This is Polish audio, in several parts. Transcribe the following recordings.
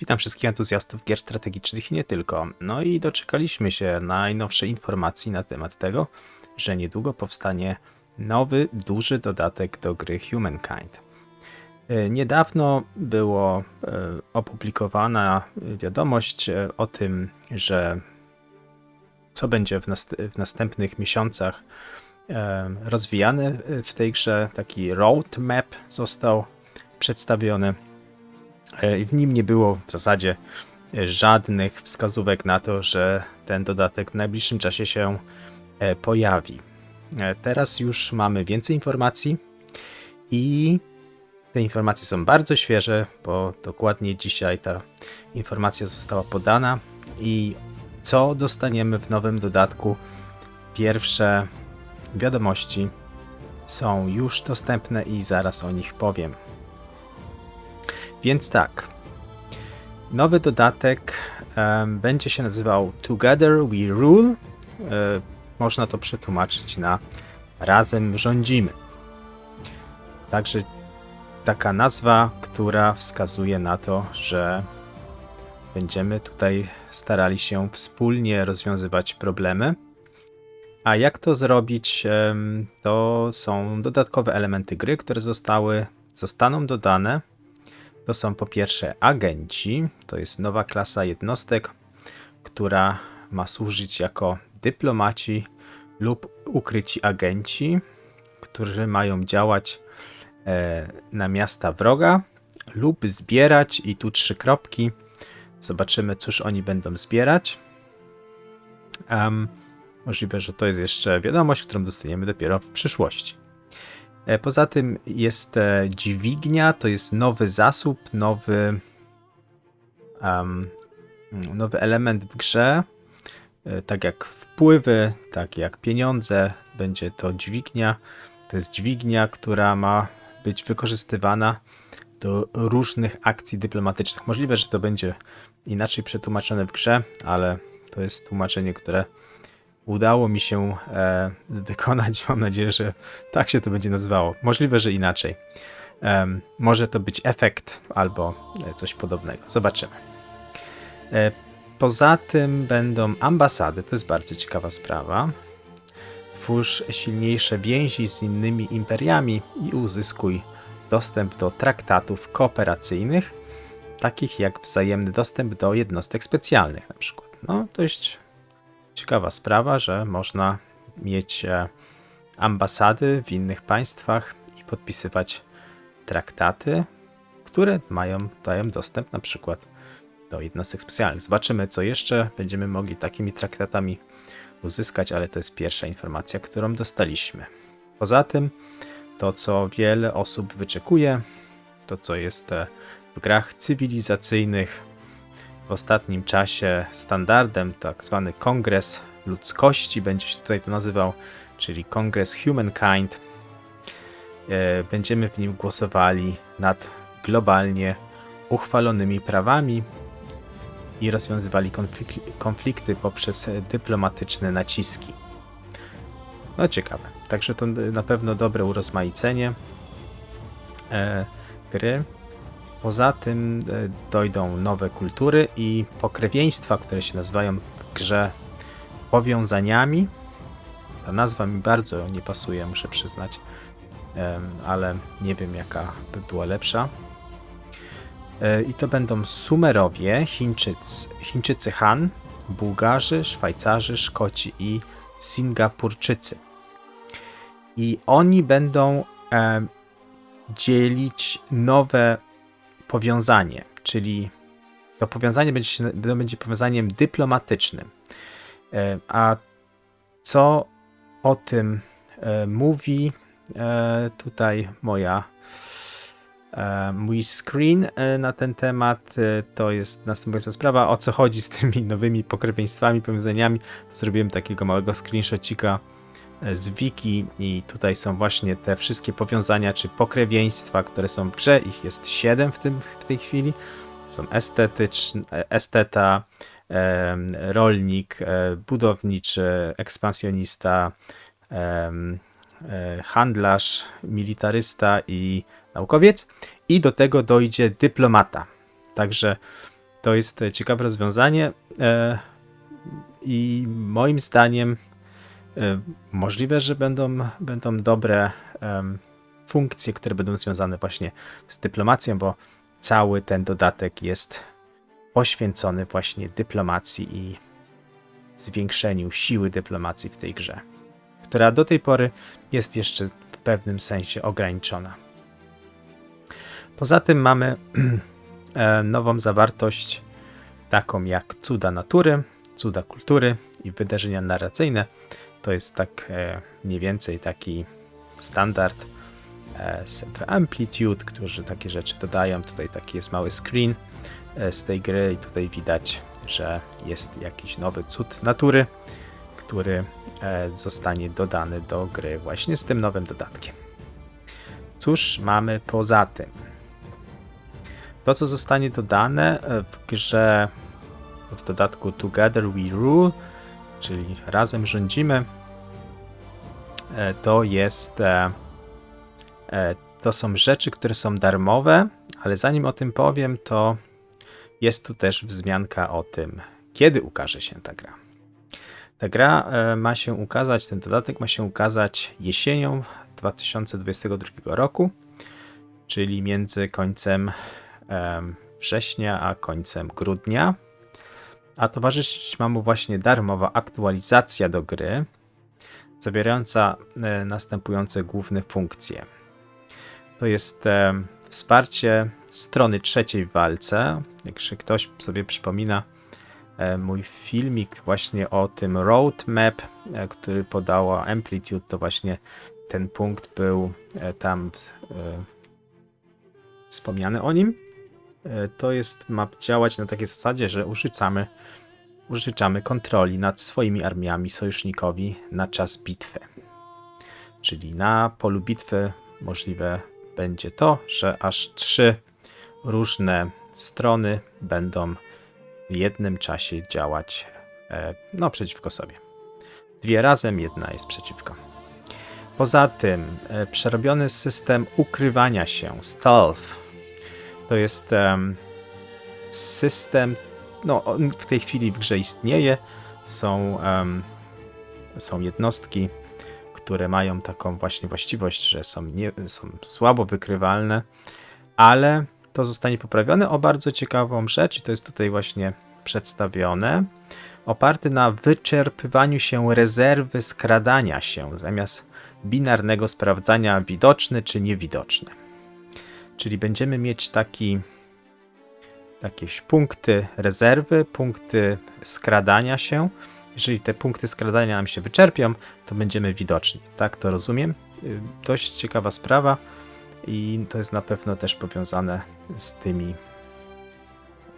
Witam wszystkich entuzjastów gier strategicznych i nie tylko. No i doczekaliśmy się najnowszej informacji na temat tego, że niedługo powstanie nowy, duży dodatek do gry Humankind. E, Niedawno było e, opublikowana wiadomość e, o tym, że co będzie w, nast- w następnych miesiącach rozwijane w tej grze. Taki roadmap został przedstawiony. E, W nim nie było w zasadzie e, żadnych wskazówek na to, że ten dodatek w najbliższym czasie się e, pojawi. Teraz już mamy więcej informacji i te informacje są bardzo świeże, bo dokładnie dzisiaj ta informacja została podana i co dostaniemy w nowym dodatku. Pierwsze wiadomości są już dostępne i zaraz o nich powiem. Więc tak. Nowy dodatek em, będzie się nazywał Together We Rule. E, można to przetłumaczyć na Razem rządzimy. Także taka nazwa, która wskazuje na to, że będziemy tutaj starali się wspólnie rozwiązywać problemy. A jak to zrobić? To są dodatkowe elementy gry, które zostały, zostaną dodane. To są po pierwsze agenci, to jest nowa klasa jednostek, która ma służyć jako dyplomaci lub ukryci agenci, którzy mają działać e, na miasta wroga lub zbierać, i tu trzy kropki. Zobaczymy, cóż oni będą zbierać. Em, możliwe, że to jest jeszcze wiadomość, którą dostaniemy dopiero w przyszłości. E, Poza tym jest e, dźwignia, to jest nowy zasób, nowy, em, nowy element w grze. E, Tak jak wpływy, tak jak pieniądze, będzie to dźwignia. To jest dźwignia, która ma być wykorzystywana do różnych akcji dyplomatycznych. Możliwe, że to będzie inaczej przetłumaczone w grze, ale to jest tłumaczenie, które udało mi się e, wykonać. Mam nadzieję, że tak się to będzie nazywało. Możliwe, że inaczej. Em, może to być efekt albo e, coś podobnego. Zobaczymy. E, poza tym będą ambasady. To jest bardzo ciekawa sprawa. Twórz silniejsze więzi z innymi imperiami i uzyskuj dostęp do traktatów kooperacyjnych, takich jak wzajemny dostęp do jednostek specjalnych na przykład. No, dość ciekawa sprawa, że można mieć e, ambasady w innych państwach i podpisywać traktaty, które mają, dają dostęp na przykład do jednostek specjalnych. Zobaczymy, co jeszcze będziemy mogli takimi traktatami uzyskać, ale to jest pierwsza informacja, którą dostaliśmy. Poza tym, to co wiele osób wyczekuje, to co jest e, w grach cywilizacyjnych, w ostatnim czasie standardem, tak zwany Kongres Ludzkości, będzie się tutaj to nazywał, czyli Kongres Humankind. E, Będziemy w nim głosowali nad globalnie uchwalonymi prawami i rozwiązywali konflik- konflikty poprzez dyplomatyczne naciski. No ciekawe. Także to na pewno dobre urozmaicenie e, gry. Poza tym e, dojdą nowe kultury i pokrewieństwa, które się nazywają w grze powiązaniami. Ta nazwa mi bardzo nie pasuje, muszę przyznać, ale nie wiem jaka by była lepsza. E, I to będą Sumerowie, Chińczycy, Chińczycy Han, Bułgarzy, Szwajcarzy, Szkoci i Singapurczycy. I oni będą dzielić nowe powiązanie, czyli to powiązanie będzie, będzie powiązaniem dyplomatycznym. E, A co o tym e, mówi e, tutaj moja mój screen na ten temat to jest następująca sprawa. O co chodzi z tymi nowymi pokrewieństwami, powiązaniami? To zrobiłem takiego małego screenshotcika z wiki i tutaj są właśnie te wszystkie powiązania czy pokrewieństwa, które są w grze. Ich jest 7 w, tym, w tej chwili. Są estetyczne, esteta, rolnik, e, budowniczy, ekspansjonista, e, handlarz, militarysta i naukowiec. I do tego dojdzie dyplomata. Także To jest ciekawe rozwiązanie e, i moim zdaniem możliwe, że będą, będą dobre funkcje, które będą związane właśnie z dyplomacją, bo cały ten dodatek jest poświęcony właśnie dyplomacji i zwiększeniu siły dyplomacji w tej grze, która do tej pory jest jeszcze w pewnym sensie ograniczona. Poza tym mamy e, nową zawartość, taką jak cuda natury, cuda kultury i wydarzenia narracyjne. To jest tak e, mniej więcej taki standard e, w Amplitude, którzy takie rzeczy dodają. Tutaj taki jest mały screen z tej gry i tutaj widać, że jest jakiś nowy cud natury, który zostanie dodany do gry właśnie z tym nowym dodatkiem. Cóż mamy poza tym? To, co zostanie dodane e, w grze w dodatku Together We Rule, czyli razem rządzimy, e, to jest e, to są rzeczy, które są darmowe, ale zanim o tym powiem, to jest tu też wzmianka o tym, kiedy ukaże się ta gra. Ta gra ma się ukazać, ten dodatek ma się ukazać jesienią 2022 roku, czyli między końcem września a końcem grudnia. A towarzyszyć ma mu właśnie darmowa aktualizacja do gry, zawierająca e, następujące główne funkcje. To jest wsparcie strony trzeciej w walce. Jak ktoś sobie przypomina e, mój filmik właśnie o tym roadmap, e, który podała Amplitude, to właśnie ten punkt był tam wspomniany o nim. E, to jest, ma działać na takiej zasadzie, że użyczamy, użyczamy kontroli nad swoimi armiami sojusznikowi na czas bitwy. Czyli na polu bitwy możliwe będzie to, że aż trzy różne strony będą w jednym czasie działać e, no, przeciwko sobie. Dwie razem, jedna jest przeciwko. Poza tym e, przerobiony system ukrywania się, stealth, to jest system, no w tej chwili w grze istnieje, są, um, są jednostki, które mają taką właśnie właściwość, że są, nie, są słabo wykrywalne, ale to zostanie poprawione o bardzo ciekawą rzecz i to jest tutaj właśnie przedstawione, oparty na wyczerpywaniu się rezerwy skradania się zamiast binarnego sprawdzania widoczny czy niewidoczny. Czyli będziemy mieć taki, jakieś punkty rezerwy, punkty skradania się. Jeżeli te punkty skradania nam się wyczerpią, to będziemy widoczni. Tak to rozumiem. Y, dość ciekawa sprawa i to jest na pewno też powiązane z tymi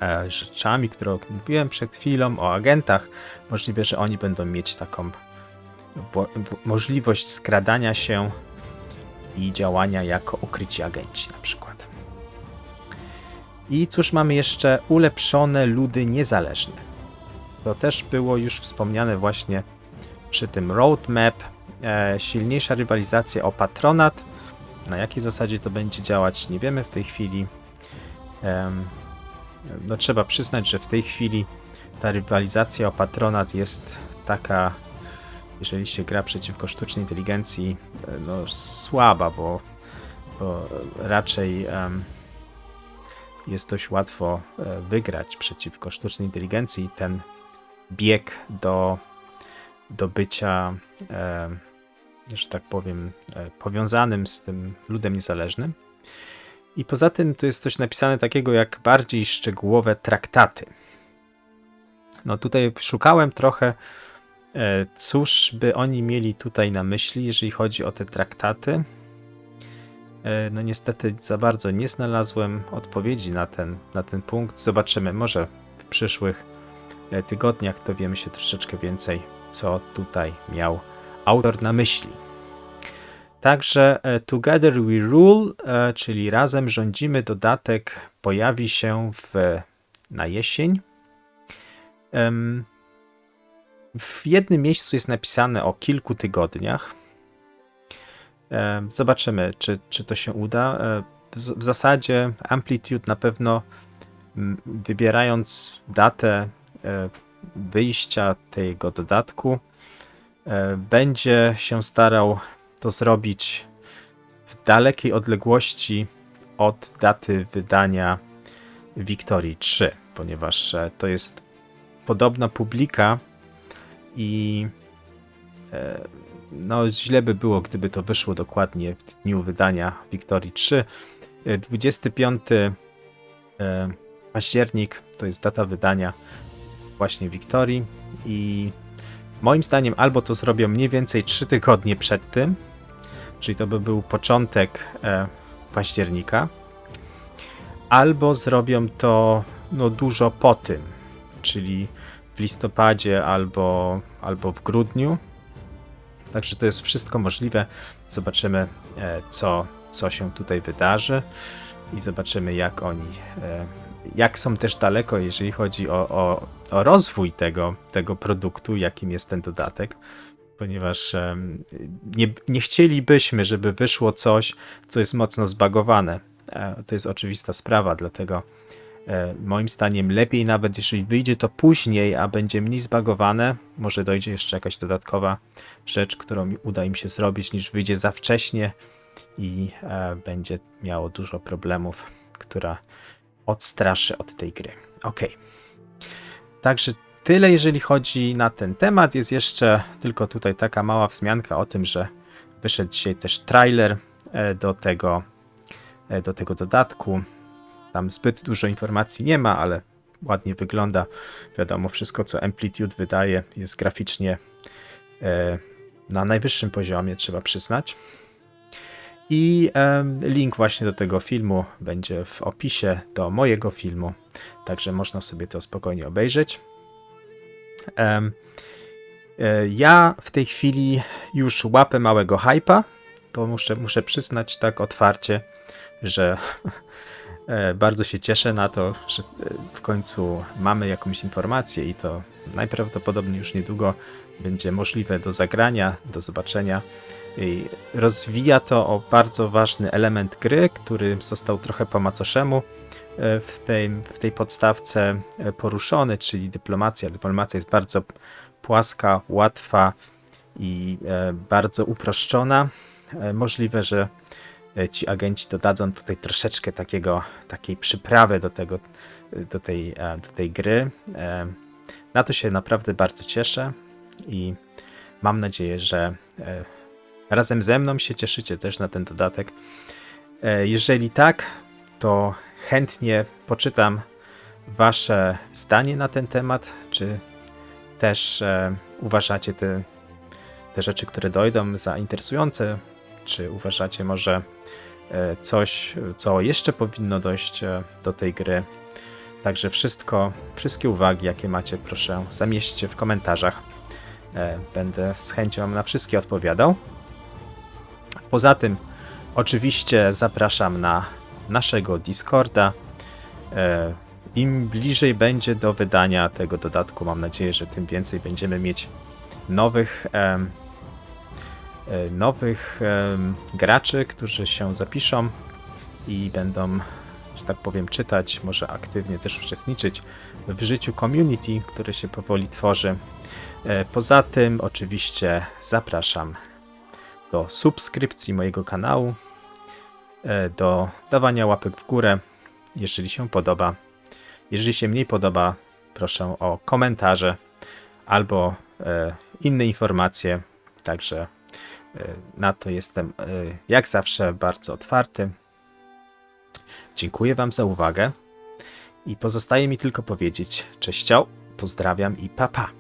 e, rzeczami, które mówiłem przed chwilą o agentach. Możliwe, że oni będą mieć taką możliwość skradania się i działania jako ukryci agenci na przykład. I cóż mamy jeszcze? Ulepszone ludy niezależne. To też było już wspomniane właśnie przy tym roadmap. E, silniejsza rywalizacja o patronat. Na jakiej zasadzie to będzie działać, nie wiemy w tej chwili. E, no trzeba przyznać, że w tej chwili ta rywalizacja o patronat jest taka, jeżeli się gra przeciwko sztucznej inteligencji, e, no słaba, bo, bo raczej jest dość łatwo e, wygrać przeciwko sztucznej inteligencji. Ten bieg do, do bycia, e, że tak powiem, e, powiązanym z tym ludem niezależnym. I poza tym tu jest coś napisane takiego jak bardziej szczegółowe traktaty. No tutaj szukałem trochę, cóż by oni mieli tutaj na myśli, jeżeli chodzi o te traktaty. E, no niestety za bardzo nie znalazłem odpowiedzi na ten, na ten punkt. Zobaczymy, może w przyszłych e, tygodniach dowiemy się troszeczkę więcej, co tutaj miał autor na myśli. Także e, Together We Rule, czyli razem rządzimy, dodatek pojawi się w, na jesień. W jednym miejscu jest napisane o kilku tygodniach. Zobaczymy, czy, czy to się uda. E, w zasadzie Amplitude na pewno wybierając datę e, wyjścia tego dodatku, e, będzie się starał to zrobić w dalekiej odległości od daty wydania Wiktorii 3, ponieważ to jest podobna publika i no źle by było, gdyby to wyszło dokładnie w dniu wydania Wiktorii 3. E, 25 e, październik to jest data wydania właśnie Wiktorii i moim zdaniem albo to zrobią mniej więcej 3 tygodnie przed tym, czyli to by był początek e, października, albo zrobią to no, dużo po tym, czyli w listopadzie albo, albo w grudniu. Także to jest wszystko możliwe. Zobaczymy, e, co, co się tutaj wydarzy i zobaczymy, jak oni, e, jak są też daleko, jeżeli chodzi o, o, o rozwój tego, tego produktu, jakim jest ten dodatek. Ponieważ nie, nie chcielibyśmy, żeby wyszło coś, co jest mocno zbagowane. E, To jest oczywista sprawa, dlatego moim zdaniem lepiej nawet jeżeli wyjdzie to później, a będzie mniej zbagowane, może dojdzie jeszcze jakaś dodatkowa rzecz, którą uda im się zrobić, niż wyjdzie za wcześnie i e, będzie miało dużo problemów, która odstraszy od tej gry. Ok. Także tyle, jeżeli chodzi na ten temat. Jest jeszcze tylko tutaj taka mała wzmianka o tym, że wyszedł dzisiaj też trailer e, do tego, e, do tego dodatku. Tam zbyt dużo informacji nie ma, ale ładnie wygląda. Wiadomo, wszystko co Amplitude wydaje jest graficznie e, na najwyższym poziomie, trzeba przyznać. I em, link właśnie do tego filmu będzie w opisie do mojego filmu, także można sobie to spokojnie obejrzeć. Em, e, ja w tej chwili już łapę małego hypa. To muszę, muszę przyznać tak otwarcie, że e, bardzo się cieszę na to, że e, w końcu mamy jakąś informację i to najprawdopodobniej już niedługo będzie możliwe do zagrania, do zobaczenia. I rozwija to o bardzo ważny element gry, który został trochę po macoszemu e, w tej, w tej podstawce e, poruszony, czyli dyplomacja. Dyplomacja jest bardzo płaska, łatwa i e, bardzo uproszczona. E, Możliwe, że e, ci agenci dodadzą tutaj troszeczkę takiego, takiej przyprawy do, tego, do, tej, e, do tej gry. E, Na to się naprawdę bardzo cieszę i mam nadzieję, że e, razem ze mną się cieszycie też na ten dodatek. E, Jeżeli tak, to chętnie poczytam Wasze zdanie na ten temat, czy też e, uważacie te, te rzeczy, które dojdą za interesujące, czy uważacie może e, coś, co jeszcze powinno dojść e, do tej gry. Także wszystko, wszystkie uwagi, jakie macie, proszę zamieśćcie w komentarzach. E, Będę z chęcią na wszystkie odpowiadał. Poza tym, oczywiście zapraszam na naszego Discorda. Im bliżej będzie do wydania tego dodatku, mam nadzieję, że tym więcej będziemy mieć nowych, em, nowych em, graczy, którzy się zapiszą i będą, że tak powiem, czytać, może aktywnie też uczestniczyć w życiu community, które się powoli tworzy. E, Poza tym, oczywiście, zapraszam do subskrypcji mojego kanału, e, do dawania łapek w górę, jeżeli się podoba. Jeżeli się mniej podoba, proszę o komentarze albo e, inne informacje. Także e, na to jestem e, jak zawsze bardzo otwarty. Dziękuję Wam za uwagę i pozostaje mi tylko powiedzieć cześć, pozdrawiam i papa. Pa.